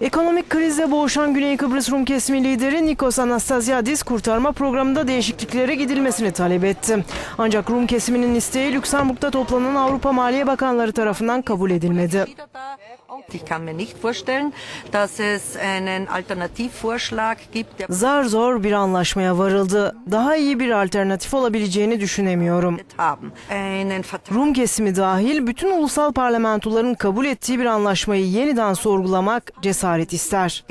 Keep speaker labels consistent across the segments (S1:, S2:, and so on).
S1: Ekonomik krizle boğuşan Güney Kıbrıs Rum kesimi lideri Nikos Anastasiadis kurtarma programında değişikliklere gidilmesini talep etti. Ancak Rum kesiminin isteği Lüksemburg'da toplanan Avrupa Maliye Bakanları tarafından kabul edilmedi.
S2: Ich kann mir nicht vorstellen, dass es einen Alternativvorschlag gibt,
S1: Zar zor bir anlaşmaya varıldı. Daha iyi bir alternatif olabileceğini düşünemiyorum. Rum kesimi dahil bütün ulusal parlamentoların kabul ettiği bir anlaşmayı yeniden sorgulamak cesaret ister.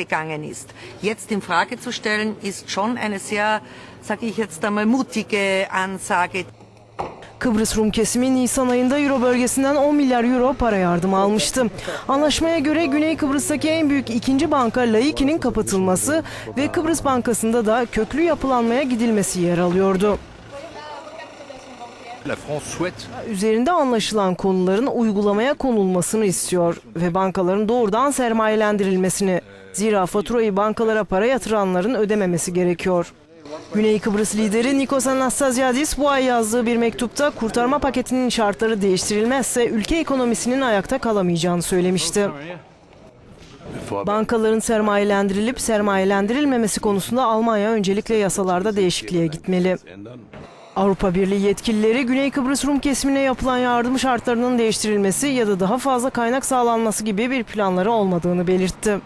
S2: Jetzt in Frage zu stellen, ist schon eine sehr, sage ich jetzt einmal, mutige Ansage.
S1: Kıbrıs Rum kesimi Nisan ayında Euro bölgesinden 10 milyar euro para yardımı almıştı. Anlaşmaya göre Güney Kıbrıs'taki en büyük ikinci banka Laiki'nin kapatılması ve Kıbrıs Bankası'nda da köklü yapılanmaya gidilmesi yer alıyordu. Üzerinde anlaşılan konuların uygulamaya konulmasını istiyor ve bankaların doğrudan sermayelendirilmesini. Zira faturayı bankalara para yatıranların ödememesi gerekiyor. Güney Kıbrıs lideri Nikos Anastasiadis bu ay yazdığı bir mektupta kurtarma paketinin şartları değiştirilmezse ülke ekonomisinin ayakta kalamayacağını söylemişti. Bankaların sermayelendirilip sermayelendirilmemesi konusunda Almanya öncelikle yasalarda değişikliğe gitmeli. Avrupa Birliği yetkilileri Güney Kıbrıs Rum kesimine yapılan yardım şartlarının değiştirilmesi ya da daha fazla kaynak sağlanması gibi bir planları olmadığını belirtti.